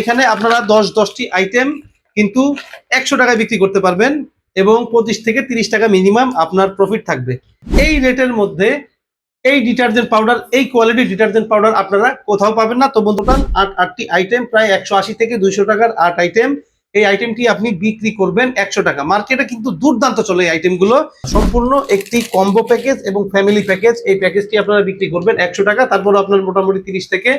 এখানে আপনারা দশ, দশটি আইটেম কিন্তু একশো টাকায় বিক্রি করতে পারবেন এবং পঁচিশ থেকে তিরিশ টাকা মিনিমাম আপনার প্রফিট থাকবে। এই রেটের মধ্যে এই ডিটারজেন্ট পাউডার এই কোয়ালিটি ডিটারজেন্ট পাউডার আপনারা কোথাও পাবেন না। তো বন্ধুটা আট, আটটি আইটেম প্রায় একশো আশি থেকে দুইশো টাকার আট আইটেম এই আইটেমটি আপনি বিক্রি করবেন একশো টাকা। মার্কেটে কিন্তু দুর্দান্ত চলে এই আইটেমগুলো সম্পূর্ণ একটি কম্বো প্যাকেজ এবং ফ্যামিলি প্যাকেজ এই প্যাকেজটি আপনারা বিক্রি করবেন একশো টাকা। তারপর আপনার মোটামুটি তিরিশ থেকে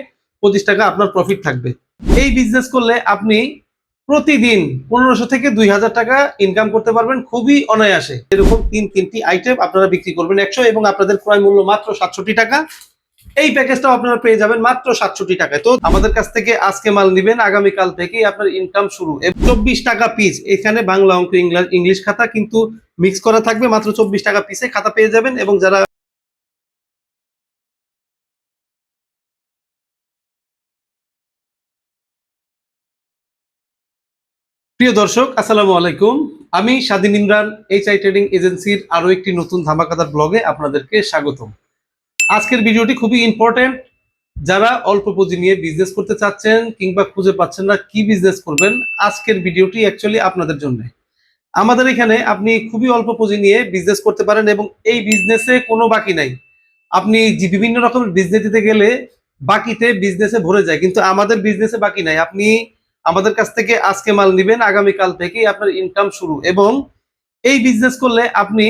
পঁচিশ টাকা আপনার প্রফিট থাকবে। এই বিজনেস করলে আপনি প্রতিদিন পনেরোশো থেকে দুই হাজার টাকা ইনকাম করতে পারবেন, খুবই অনায়াসে। এরকম তিন, তিনটি আইটেম আপনারা বিক্রি করবেন একশো এবং আপনাদের ক্রয় মূল্য মাত্র সাতষট্টি টাকা। এই প্যাকেজটাও আপনারা পেয়ে যাবেন মাত্র সাতষট্টি টাকায়। তো আমাদের কাছ থেকে আজকে মাল নিবেন, আগামীকাল থেকেই আপনার ইনকাম শুরু। চব্বিশ টাকা পিস এখানে বাংলা অঙ্ক, ইংলা- ইংলিশ খাতা কিন্তু মিক্স করা থাকবে, মাত্র চব্বিশ টাকা পিসে খাতা পেয়ে যাবেন এবং যারা প্রিয় দর্শক, আসসালামু আলাইকুম। আমি স্বাধীন ইমরান এইচ আই ট্রেডিং এজেন্সির আরও একটি নতুন ধামাকাদার ব্লগে আপনাদেরকে স্বাগতম। আজকের ভিডিওটি খুবই ইম্পর্টেন্ট যারা অল্প পুঁজি নিয়ে বিজনেস করতে চাচ্ছেন কিংবা খুঁজে পাচ্ছেন না কি বিজনেস করবেন, আজকের ভিডিওটি অ্যাকচুয়ালি আপনাদের জন্য। আমাদের এখানে আপনি খুবই অল্প পুঁজি নিয়ে বিজনেস করতে পারেন এবং এই বিজনেসে কোনো বাকি নাই। আপনি বিভিন্ন রকমের বিজনেস দিতে গেলে বাকিতে বিজনেসে ভরে যায়, কিন্তু আমাদের বিজনেসে বাকি নাই। আপনি আমাদের কাছ থেকে আজকে মাল নিবেন, আগামীকাল থেকেই আপনার ইনকাম শুরু। এবং এই বিজনেস করলে আপনি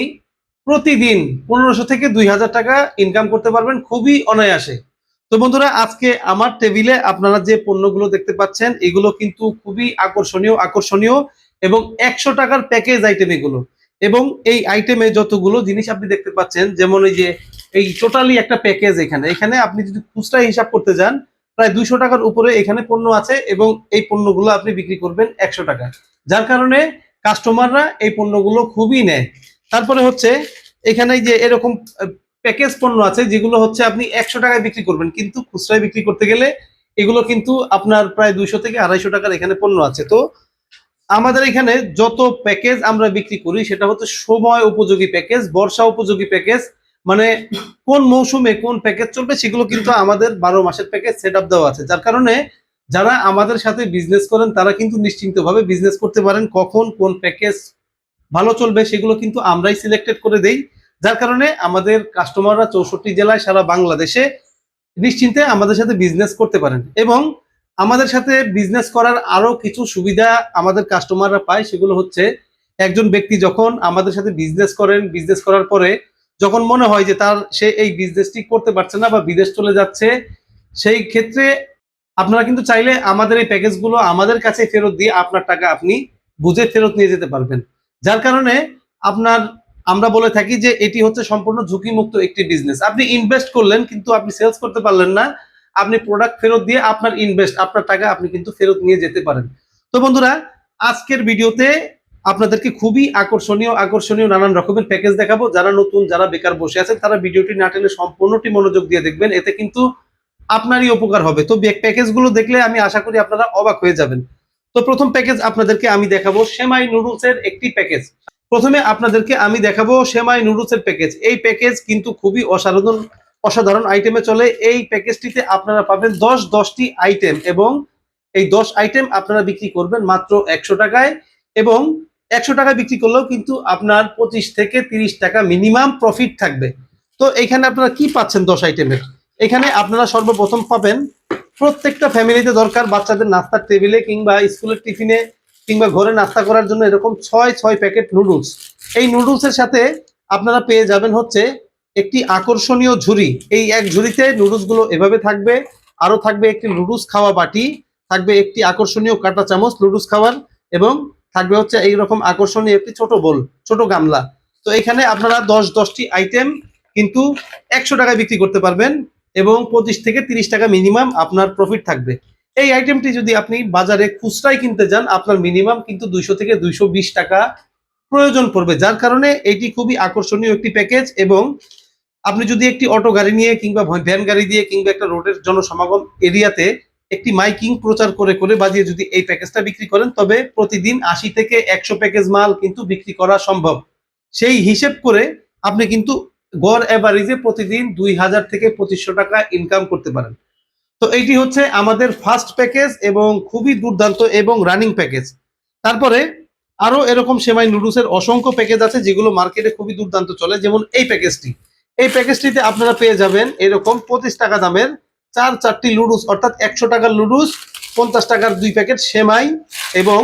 প্রতিদিন পনেরোশো থেকে দুই হাজার টাকা ইনকাম করতে পারবেন, খুবই অনায়াসে। তো বন্ধুরা, আজকে আমার টেবিলে আপনারা যে পণ্যগুলো দেখতে পাচ্ছেন, এগুলো কিন্তু খুবই আকর্ষণীয় আকর্ষণীয় এবং একশো টাকার প্যাকেজ আইটেম এগুলো। এবং এই আইটেমে যতগুলো জিনিস আপনি দেখতে পাচ্ছেন, যেমন এই যে, এই টোটালি একটা প্যাকেজ এখানে। এখানে আপনি যদি খুচরা হিসাব করতে যান প্রায় দুইশো টাকার উপরে এখানে পণ্য আছে এবং এই পণ্যগুলো আপনি বিক্রি করবেন একশো টাকা। যার কারণে কাস্টমাররা এই পণ্যগুলো খুবই নেয়। তারপরে হচ্ছে এখানে যে এরকম প্যাকেজ পণ্য আছে যেগুলো হচ্ছে আপনি একশো টাকায় বিক্রি করবেন, কিন্তু খুচরায় বিক্রি করতে গেলে এগুলো কিন্তু আপনার প্রায় দুইশো থেকে আড়াইশো টাকার এখানে পণ্য আছে। তো আমাদের এখানে যত প্যাকেজ আমরা বিক্রি করি সেটা হচ্ছে সময় উপযোগী প্যাকেজ, বর্ষা উপযোগী প্যাকেজ মানে কোন মৌসুমে কোন প্যাকেজ চলবে সেগুলো কিন্তু আমাদের বারো মাসের প্যাকেজ সেট আপ দেওয়া আছে। যার কারণে যারা আমাদের সাথে বিজনেস করেন, তারা কিন্তু নিশ্চিন্তভাবে বিজনেস করতে পারেন কখন কোন প্যাকেজ ভালো চলবে সেগুলো কিন্তু আমরাই সিলেক্টেড করে দেই। যার কারণে আমাদের কাস্টমাররা চৌষট্টি জেলায় সারা বাংলাদেশে নিশ্চিন্তে আমাদের সাথে বিজনেস করতে পারেন এবং আমাদের সাথে বিজনেস করার আরও কিছু সুবিধা আমাদের কাস্টমাররা পায়। সেগুলো হচ্ছে একজন ব্যক্তি যখন আমাদের সাথে বিজনেস করেন বিজনেস করার পরে যখন মনে হয় যে তার সে এই বিজনেসটি করতে পারছে না বা বিদেশ চলে যাচ্ছে, সেই ক্ষেত্রে আপনারা কিন্তু চাইলে আমাদের এই প্যাকেজগুলো আমাদের কাছে ফেরত দিয়ে আপনার টাকা আপনি বুঝে ফেরত নিয়ে যেতে পারবেন। যার কারণে আপনার, আমরা বলে থাকি যে এটি হচ্ছে সম্পূর্ণ ঝুঁকিমুক্ত একটি বিজনেস আপনি ইনভেস্ট করলেন কিন্তু আপনি সেলস করতে পারলেন না, আপনি প্রোডাক্ট ফেরত দিয়ে আপনার ইনভেস্ট আপনার টাকা আপনি কিন্তু ফেরত নিয়ে যেতে পারেন। তো বন্ধুরা, আজকের ভিডিওতে আপনাদেরকে খুবই আকর্ষণীয় আকর্ষণীয় নানান রকমের প্যাকেজ দেখাবো। যারা নতুন, যারা বেকার বসে আছেন, তারা ভিডিওটি না টেনে সম্পূর্ণটি মনোযোগ দিয়ে দেখবেন। এতে কিন্তু আপনারই উপকার হবে। তো প্যাকেজগুলো দেখলে আমি আশা করি আপনারা অবাক হয়ে যাবেন। তো প্রথম প্যাকেজ আপনাদেরকে আমি দেখাবো সেমাই নুডলসের একটি প্যাকেজ প্রথমে আপনাদেরকে আমি দেখাবো সেমাই নুডলসের প্যাকেজ এই প্যাকেজ কিন্তু খুবই অসাধারণ অসাধারণ আইটেমে চলে। এই প্যাকেজটিতে আপনারা পাবেন দশ, দশটি আইটেম এবং এই দশ আইটেম আপনারা বিক্রি করবেন মাত্র একশো টাকায় এবং একশো টাকা বিক্রি করলেও কিন্তু আপনার পঁচিশ থেকে তিরিশ টাকা মিনিমাম প্রফিট থাকবে। তো এখানে আপনারা কি পাচ্ছেন দশ আইটেমের এখানে আপনারা সর্বপ্রথম পাবেন প্রত্যেকটা ফ্যামিলিতে দরকার বাচ্চাদের নাস্তার টেবিলে কিংবা স্কুলের টিফিনে কিংবা ঘরে নাস্তা করার জন্য এরকম ছয় ছয় প্যাকেট নুডলস এই নুডলসের সাথে আপনারা পেয়ে যাবেন হচ্ছে একটি আকর্ষণীয় ঝুড়ি। এই এক ঝুড়িতে নুডলসগুলো এভাবে থাকবে। আরও থাকবে একটি নুডলস খাওয়া বাটি, থাকবে একটি আকর্ষণীয় কাঁটা চামচ নুডলস খাওয়ার এবং থাকবে হচ্ছে এইরকম আকর্ষণীয় একটি ছোট বোল, ছোট গামলা। তো এখানে আপনারা দশ, দশটি আইটেম কিন্তু একশো টাকায় বিক্রি করতে পারবেন এবং পঁচিশ থেকে তিরিশ টাকা মিনিমাম আপনার প্রফিট থাকবে। এই আইটেমটি যদি আপনি বাজারে খুচরাই কিনতে যান, আপনার মিনিমাম কিন্তু দুইশো থেকে দুইশো বিশ টাকা প্রয়োজন পড়বে, যার কারণে এটি খুবই আকর্ষণীয় একটি প্যাকেজ এবং আপনি যদি একটি অটো গাড়ি নিয়ে কিংবা ভ্যান গাড়ি দিয়ে কিংবা একটা রোডের জনসমাগম এরিয়াতে একটি মাইকিং প্রচার করে করে বাজিয়ে যদি এই প্যাকেজটা বিক্রি করেন, তবে প্রতিদিন আশি থেকে একশো প্যাকেজ মাল কিন্তু বিক্রি করা সম্ভব। সেই হিসেব করে আপনি কিন্তু গড় অ্যাভারেজে প্রতিদিন দুই হাজার থেকে পঁচিশশো টাকা ইনকাম করতে পারেন। তো এইটি হচ্ছে আমাদের ফার্স্ট প্যাকেজ এবং খুবই দুর্দান্ত এবং রানিং প্যাকেজ তারপরে আরও এরকম সেমাই নুডলসের অসংখ্য প্যাকেজ আছে যেগুলো মার্কেটে খুবই দুর্দান্ত চলে, যেমন এই প্যাকেজটি এই প্যাকেজটিতে আপনারা পেয়ে যাবেন এরকম পঁচিশ টাকা দামের চার চারটি লুডুস, অর্থাৎ একশো টাকার লুডুস, পঞ্চাশ টাকার দুই প্যাকেট সেমাই এবং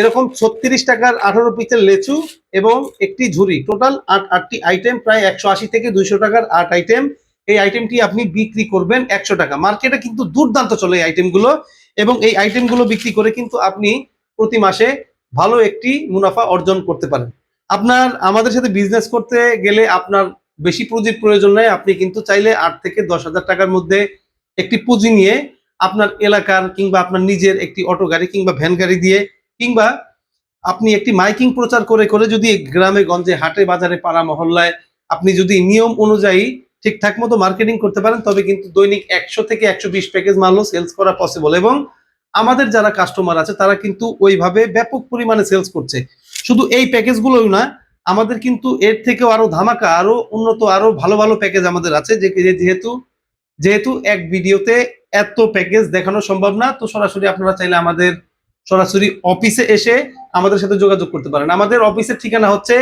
এরকম ছত্রিশ টাকার আঠারো পিসের লেচু এবং একটি ঝুড়ি। টোটাল আট, আটটি আইটেম প্রায় একশো আশি থেকে দুইশো টাকার আট আইটেম এই আইটেমটি আপনি বিক্রি করবেন একশো টাকা। মার্কেটে কিন্তু দুর্দান্ত চলে এই আইটেমগুলো এবং এই আইটেমগুলো বিক্রি করে কিন্তু আপনি প্রতি মাসে ভালো একটি মুনাফা অর্জন করতে পারেন। আপনার, আমাদের সাথে বিজনেস করতে গেলে আপনার বেশি পুঁজির প্রয়োজন নেই। আপনি কিন্তু চাইলে আট থেকে দশ হাজার টাকার মধ্যে একটি পুঁজি নিয়ে আপনার এলাকার কিংবা আপনার নিজের একটি অটো গাড়ি কিংবা ভ্যান গাড়ি দিয়ে কিংবা আপনি একটি মাইকিং প্রচার করে করে যদি গ্রামে, গঞ্জে, হাটে, বাজারে, পাড়া, মহল্লায় আপনি যদি নিয়ম অনুযায়ী ঠিকঠাক মতো মার্কেটিং করতে পারেন, তবে কিন্তু দৈনিক একশো থেকে একশো বিশ প্যাকেজ মালও সেলস করা পসিবল এবং আমাদের যারা কাস্টমার আছে, তারা কিন্তু ওইভাবে ব্যাপক পরিমাণে সেলস করছে। শুধু এই প্যাকেজগুলোই না, আমাদের কিন্তু এর থেকেও আরও ধামাকা, আরও উন্নত, আরও ভালো ভালো প্যাকেজ আমাদের আছে যেহেতু যেহেতু এক ভিডিওতে এত প্যাকেজ দেখানো সম্ভব না, তো সরাসরি আপনারা চাইলে আমাদের সরাসরি অফিসে এসে আমাদের সাথে যোগাযোগ করতে পারেন। আমাদের অফিসের ঠিকানা হচ্ছে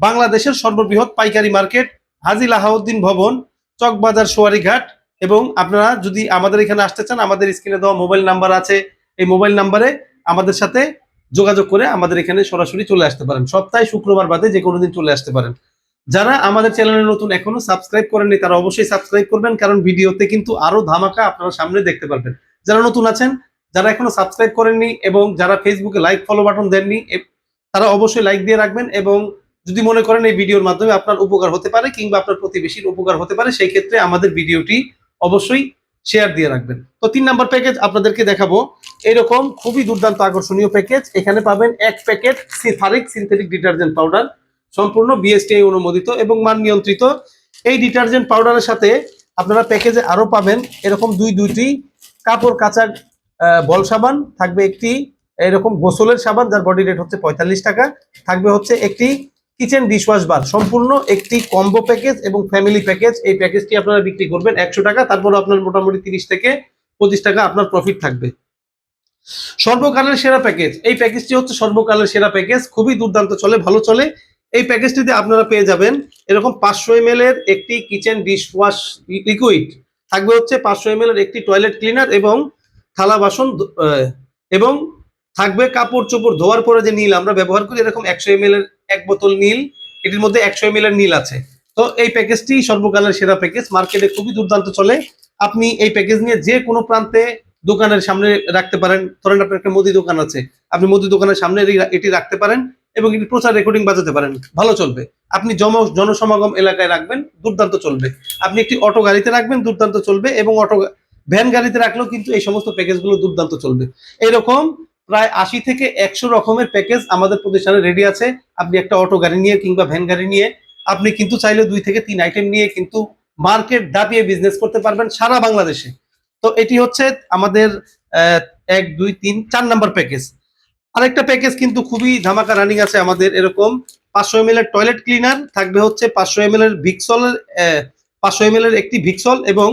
বাংলাদেশের সর্ববৃহৎ পাইকারি মার্কেট, হাজি লাহাউদ্দিন ভবন, চকবাজার সোয়ারিঘাট এবং আপনারা যদি আমাদের এখানে আসতে চান, আমাদের স্ক্রিনে দেওয়া মোবাইল নাম্বার আছে, এই মোবাইল নাম্বারে আমাদের সাথে যোগাযোগ করে আমাদের এখানে সরাসরি চলে আসতে পারেন। সপ্তাহে শুক্রবার বাদে যে কোনো দিন চলে আসতে পারেন। যারা আমাদের চ্যানেলে নতুন এখনও সাবস্ক্রাইব করেননি, তারা অবশ্যই সাবস্ক্রাইব করবেন, কারণ ভিডিওতে কিন্তু আরও ধামাকা আপনারা সামনে দেখতে পারবেন। যারা নতুন আছেন, যারা এখনও সাবস্ক্রাইব করেননি এবং যারা ফেসবুকে লাইক ফলো বাটন দেননি তারা অবশ্যই লাইক দিয়ে রাখবেন এবং যদি মনে করেন এই ভিডিওর মাধ্যমে আপনার উপকার হতে পারে কিংবা আপনার প্রতিবেশীর উপকার হতে পারে, সেই ক্ষেত্রে আমাদের ভিডিওটি অবশ্যই শেয়ার দিয়ে রাখবেন। তো তিন নম্বর প্যাকেজ আপনাদেরকে দেখাবো। এরকম খুবই দুর্দান্ত আকর্ষণীয় প্যাকেজ এখানে পাবেন এক প্যাকেট সিফারিক সিনথেটিক ডিটারজেন্ট পাউডার সম্পূর্ণ বিএসটিআই অনুমোদিত এবং মান নিয়ন্ত্রিত। এই ডিটারজেন্ট পাউডারের সাথে আপনারা প্যাকেজে আরও পাবেন এরকম দুই দুইটি কাপড় আহ, বল সাবান থাকবে একটি এরকম গোসলের সাবান যার বডি রেট হচ্ছে পঁয়তাল্লিশ টাকা থাকবে হচ্ছে একটি কিচেন ডিশওয়াশ বার সম্পূর্ণ একটি কম্বো প্যাকেজ এবং ফ্যামিলি প্যাকেজ এই প্যাকেজটি আপনারা বিক্রি করবেন একশো টাকা তারপর আপনার মোটামুটি তিরিশ থেকে পঁচিশ টাকা আপনার প্রফিট থাকবে। সর্বকালের সেরা প্যাকেজ এই প্যাকেজটি হচ্ছে সর্বকালের সেরা প্যাকেজ খুবই দুর্দান্ত চলে ভালো চলে। এই প্যাকেজটিতে আপনারা পেয়ে যাবেন। এরকম পাঁচশো এম এর একটি কিচেন ডিশ ডিশওয়াশ লিকুইড থাকবে হচ্ছে পাঁচশো এম এর একটি টয়লেট ক্লিনার এবং থালা বাসন এবং থাকবে কাপড় চোপড় ধোয়ার পরে যে নীল, আমরা ব্যবহার করি এরকম একশো এম এর এক বোতল নীল, এটির মধ্যে একশো এম এর নীল আছে। তো এই প্যাকেজটি সর্বকালের সেরা প্যাকেজ মার্কেটে খুবই দুর্দান্ত চলে। আপনি এই প্যাকেজ নিয়ে যে কোনো প্রান্তে দোকানের সামনে রাখতে পারেন। ধরেন আপনার একটা মুদি দোকান আছে, আপনি মুদি দোকানের সামনে এটি রাখতে পারেন। এবং এটি প্রচার রেকর্ডিং বাজাতে পারেন। ভালো চলবে। আপনি জম জনসমাগম এলাকায় রাখবেন, দুর্দান্ত চলবে। আপনি একটি অটো গাড়িতে রাখবেন, দুর্দান্ত চলবে এবং অটো ভ্যান গাড়িতে রাখলেও কিন্তু এই সমস্ত প্যাকেজগুলো দুর্দান্ত চলবে। এরকম প্রায় আশি থেকে একশো রকমের প্যাকেজ আমাদের প্রতিষ্ঠানে রেডি আছে। আপনি একটা অটো গাড়ি নিয়ে কিংবা ভ্যান গাড়ি নিয়ে আপনি কিন্তু চাইলে দুই থেকে তিন আইটেম নিয়ে কিন্তু মার্কেট দাপিয়ে বিজনেস করতে পারবেন সারা বাংলাদেশে। তো এটি হচ্ছে আমাদের এক, দুই, তিন, চার নাম্বার প্যাকেজ আরেকটা প্যাকেজ কিন্তু খুবই ধামাকা রানিং আছে আমাদের এরকম পাঁচশো এম এর টয়লেট ক্লিনার থাকবে হচ্ছে পাঁচশো এম এর ভিক্সলের পাঁচশো এম এর একটি ভিক্সল এবং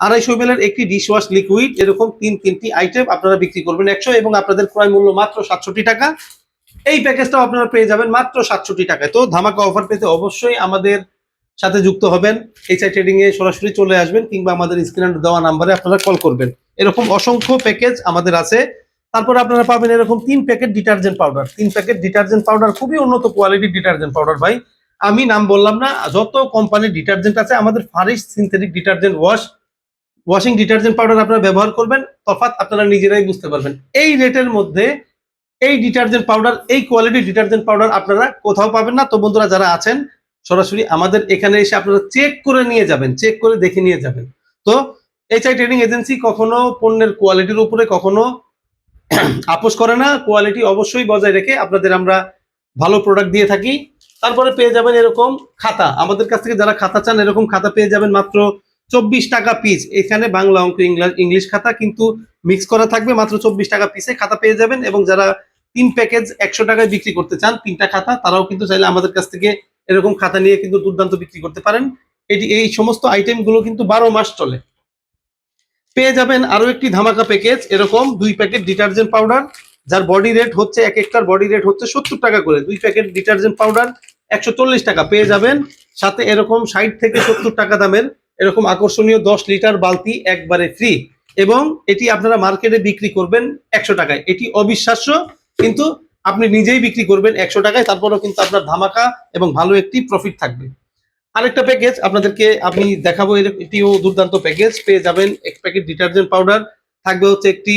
আড়াইশো এম এর একটি ডিশওয়াশ লিকুইড এরকম তিন, তিনটি আইটেম আপনারা বিক্রি করবেন একশো এবং আপনাদের ক্রয় মূল্য মাত্র সাতষট্টি টাকা। এই প্যাকেজটাও আপনারা পেয়ে যাবেন মাত্র সাতষট্টি টাকায়। তো ধামাকা অফার পেতে অবশ্যই আমাদের সাথে যুক্ত হবেন। এইচআই ট্রেডিং এ সরাসরি চলে আসবেন কিংবা আমাদের স্ক্রিনে দেওয়া নাম্বারে আপনারা কল করবেন। এরকম অসংখ্য প্যাকেজ আমাদের আছে। তারপর আপনারা পাবেন এরকম তিন প্যাকেট ডিটারজেন্ট পাউডার। তিন প্যাকেট ডিটারজেন্ট পাউডার, খুবই উন্নত কোয়ালিটির ডিটারজেন্ট পাউডার ভাই। আমি নাম বললাম না, যত কোম্পানির ডিটারজেন্ট আছে, আমাদের Faris synthetic detergent wash, washing detergent powder আপনারা ব্যবহার করবেন, তফাৎ আপনারা নিজেরাই বুঝতে পারবেন। এই রেটের মধ্যে এই ডিটারজেন্ট পাউডার, এই কোয়ালিটির ডিটারজেন্ট পাউডার আপনারা কোথাও পাবেন না। তো বন্ধুরা, যারা আছেন, সরাসরি আমাদের এখানে এসে আপনারা চেক করে নিয়ে যাবেন, চেক করে দেখে নিয়ে যাবেন। তো এইচআই ট্রেডিং এজেন্সি কখনো পণ্যের কোয়ালিটির উপরে, কখনো আপোষ করে না কোয়ালিটি অবশ্যই বজায় রেখে আপনাদের আমরা ভালো প্রোডাক্ট দিয়ে থাকি। তারপরে পেয়ে যাবেন এরকম খাতা। আমাদের কাছ থেকে যারা খাতা চান, এরকম খাতা পেয়ে যাবেন মাত্র চব্বিশ টাকা পিস এখানে বাংলা অঙ্ক ইংলা- ইংলিশ খাতা কিন্তু মিক্স করা থাকবে, মাত্র চব্বিশ টাকা পিসে খাতা পেয়ে যাবেন এবং যারা তিন প্যাকেজ একশো টাকায় বিক্রি করতে চান, তিনটা খাতা, তারাও কিন্তু চাইলে আমাদের কাছ থেকে এরকম খাতা নিয়ে কিন্তু দুর্দান্ত বিক্রি করতে পারেন। এটি এই সমস্ত আইটেমগুলো কিন্তু বারো মাস চলে। পেয়ে যাবেন আরও একটি ধামাকা প্যাকেজ এরকম দুই প্যাকেট ডিটারজেন্ট পাউডার যার বডি রেট হচ্ছে, এক একটার বডি রেট হচ্ছে সত্তর টাকা করে। দুই প্যাকেট ডিটারজেন্ট পাউডার একশো চল্লিশ টাকা পেয়ে যাবেন। সাথে এরকম ষাট থেকে সত্তর টাকা দামের এরকম আকর্ষণীয় দশ লিটার বালতি একবারে ফ্রি এবং এটি আপনারা মার্কেটে বিক্রি করবেন একশো টাকায়। এটি অবিশ্বাস্য, কিন্তু আপনি নিজেই বিক্রি করবেন একশো টাকায়, তারপরেও কিন্তু আপনার ধামাকা এবং ভালো একটি প্রফিট থাকবে। আরেকটা প্যাকেজ আপনাদেরকে আমি দেখাবো এটিও দুর্দান্ত প্যাকেজ পেয়ে যাবেন এক প্যাকেট ডিটারজেন্ট পাউডার থাকবে হচ্ছে একটি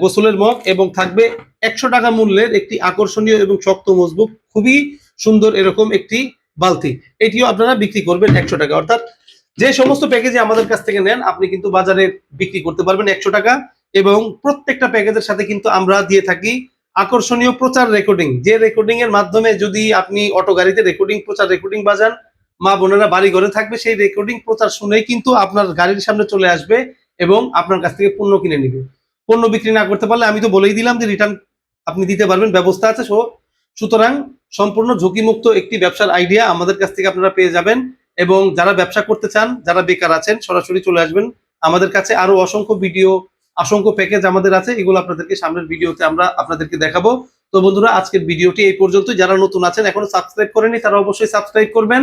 গোসলের মগ এবং থাকবে একশো টাকা মূল্যের একটি আকর্ষণীয় এবং শক্ত মজবুত, খুবই সুন্দর এরকম একটি বালতি। এটিও আপনারা বিক্রি করবেন একশো টাকা। অর্থাৎ যে সমস্ত প্যাকেজে আমাদের কাছ থেকে নেন, আপনি কিন্তু বাজারে বিক্রি করতে পারবেন একশো টাকা এবং প্রত্যেকটা প্যাকেজের সাথে কিন্তু আমরা দিয়ে থাকি আকর্ষণীয় প্রচার রেকর্ডিং যে রেকর্ডিং এর মাধ্যমে যদি আপনি অটো গাড়িতে রেকর্ডিং প্রচার রেকর্ডিং বাজান মা বোনেরা বাড়ি ঘরে থাকবে, সেই রেকর্ডিং প্রচার শুনেই কিন্তু আপনার গাড়ির সামনে চলে আসবে এবং আপনার কাছ থেকে পণ্য কিনে নিবে। পণ্য বিক্রি না করতে পারলে আমি তো বলেই দিলাম যে রিটার্ন আপনি দিতে পারবেন, ব্যবস্থা আছে। সো, সুতরাং সম্পূর্ণ ঝুঁকিমুক্ত একটি ব্যবসার আইডিয়া আমাদের কাছ থেকে আপনারা পেয়ে যাবেন এবং যারা ব্যবসা করতে চান, যারা বেকার আছেন, সরাসরি চলে আসবেন। আমাদের কাছে আরও অসংখ্য ভিডিও অসংখ্য প্যাকেজ আমাদের আছে, এগুলো আপনাদেরকে সামনের ভিডিওতে আমরা আপনাদেরকে দেখাবো। তো বন্ধুরা, আজকের ভিডিওটি এই পর্যন্ত যারা নতুন আছেন, এখনও সাবস্ক্রাইব করেনি তারা অবশ্যই সাবস্ক্রাইব করবেন।